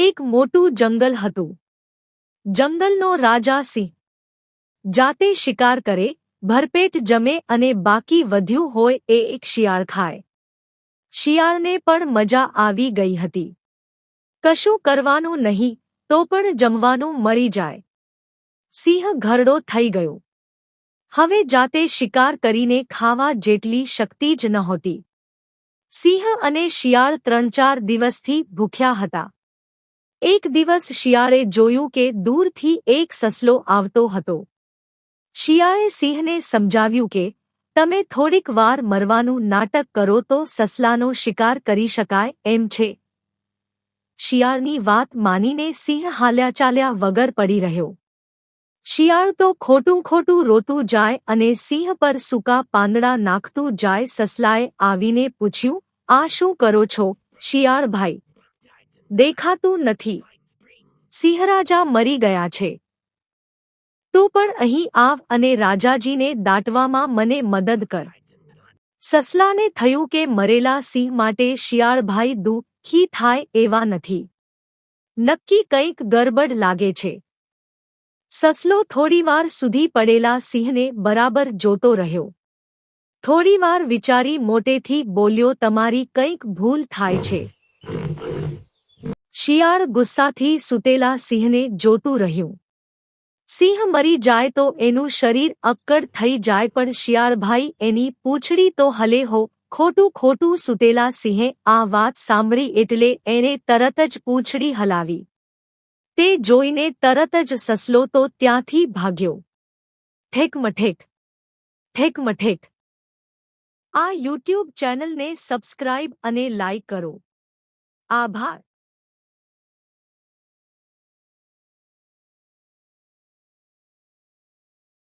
એક મોટું જંગલ હતું. જંગલનો રાજા સિંહ. જાતે શિકાર કરે, ભરપેટ જમે અને બાકી વધ્યું હોય એ એક શિયાળ ખાય. શિયાળને પણ મજા આવી ગઈ હતી. કશું કરવાનું નહીં, તો પણ જમવાનું મળી જાય. સિંહ ઘરડો થઈ ગયો. હવે જાતે શિકાર કરીને ખાવા જેટલી શક્તિ જ નહોતી. સિંહ અને શિયાળ ત્રણ ચાર દિવસથી ભૂખ્યા હતા. એક દિવસ શિયાળે જોયું કે દૂરથી એક સસલો આવતો હતો. શિયાળે સિંહને સમજાવ્યું કે, તમે થોડીક વાર મરવાનું નાટક કરો તો સસલાનો શિકાર કરી શકાય એમ છે. શિયાળની વાત માનીને સિંહ હાલ્યા ચાલ્યા વગર પડી રહ્યો. શિયાળ તો ખોટું ખોટું રોતું જાય અને સિંહ પર સૂકા પાંદડા નાખતું જાય સસલાએ આવીને પૂછ્યું, આ શું કરો છો શિયાળભાઈ દેખાતું નથી. સિંહરાજા મરી ગયા છે. તું પણ અહીં આવ અને રાજાજીને દાટવામાં મને મદદ કર. સસલાને થયું કે મરેલા સિંહ માટે શિયાળભાઈ દુઃખી થાય એવા નથી. નક્કી કંઈક ગરબડ લાગે છે. સસલો થોડીવાર સુધી પડેલા સિંહને બરાબર જોતો રહ્યો. થોડીવાર વિચારી મોટેથી બોલ્યો, તમારી કંઈક ભૂલ થાય છે. શિયાળ ગુસ્સાથી સૂતેલા સિંહને જોતું રહ્યું. સિંહ મરી જાય તો એનું શરીર અક્કડ થઈ જાય પણ શિયાળભાઈ એની પૂંછડી તો હલે હો, ખોટું ખોટું સૂતેલા સિંહે આ વાત સાંભળી એટલે એણે તરત જ પૂંછડી હલાવી. તે જોઈને તરત જ સસલો તો ત્યાંથી ભાગ્યો. ઠેકમઠેક ઠેકમઠેક આ યુટ્યુબ ચેનલને સબસ્ક્રાઇબ અને લાઇક કરો. આભાર.